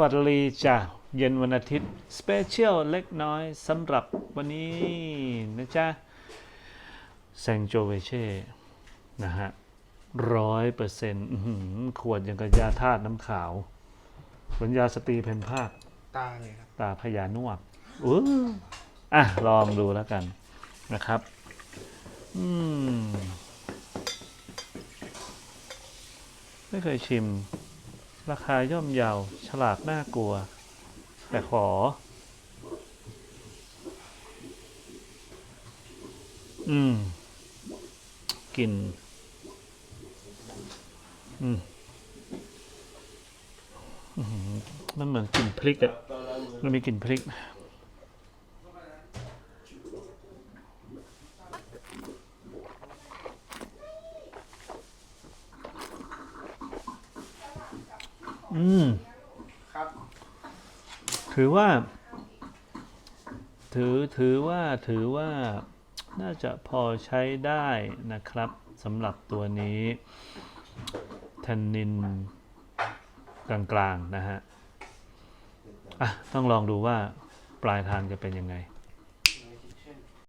วัสดีจ้ะเย็นวันอาทิตย์ สเปเชียลเล็กน้อยสำหรับวันนี้นะจ๊ะแซงโจเวเช่ นะฮะร้อยเปอร์เซ็นต์ขวดอย่างกับยาธาตุน้ำขาวเหมือนยาสตรีเพนภาค ตาเลยครับ ตาพญานวกอู้อะ ลองดูแล้วกันนะครับ อืม ไม่เคยชิม ราคาย่อมเยาวฉลาดน่ากลัว แต่ขอ อืมกลิ่นอืมมันเหมือนกลิ่นพริกอะมันมีกลิ่นพริก อืมครับ ถือว่า ถือถือว่าถือว่าน่าจะพอใช้ได้นะครับสำหรับตัวนี้แทนนินกลางๆนะฮะ อะ ต้องลองดูว่าปลายทางจะเป็นยังไง